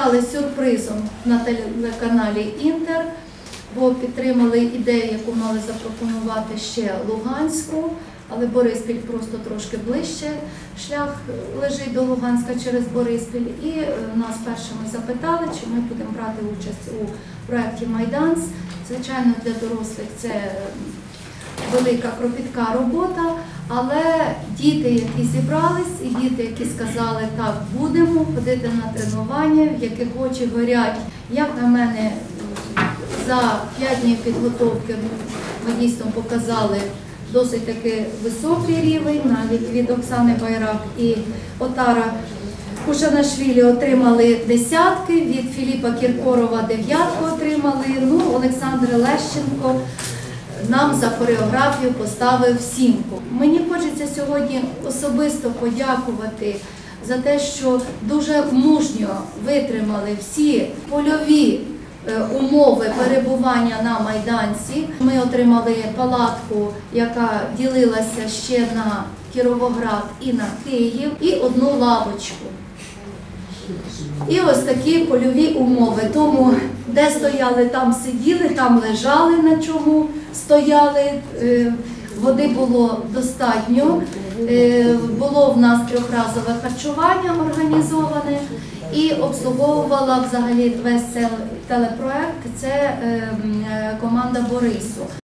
стали сюрпризом на телеканалі Інтер, бо підтримали ідею, яку мали запропонувати ще Луганську, але Бориспіль просто трошки ближче. Шлях лежить до Луганська через Бориспіль. І е, нас першими запитали, чи ми будемо брати участь у проєкті Майданс. Звичайно, для дорослих це е, велика кропітка робота, але діти, які зібрались, і діти, які сказали, так, будемо ходити на тренування, в яких очі горять, як на мене, за 5 днів підготовки ми дійсно показали досить таки високий рівень, навіть від Оксани Байрак і Отара Кушанашвілі отримали десятки, від Філіпа Кіркорова дев'ятку отримали. Ну, Олександр Лещенко нам за хореографію поставив сімку. Мені хочеться сьогодні особисто подякувати за те, що дуже мужньо витримали всі польові е, умови перебування на майданці. Ми отримали палатку, яка ділилася ще на Кіровоград і на Київ, і одну лавочку. І ось такі польові умови. Тому де стояли, там сиділи, там лежали на чому стояли. Е, Води було достатньо. Е, Було в нас трьохразове харчування організоване і обслуговувала взагалі весь телепроект. Це е, м, е, команда Борису.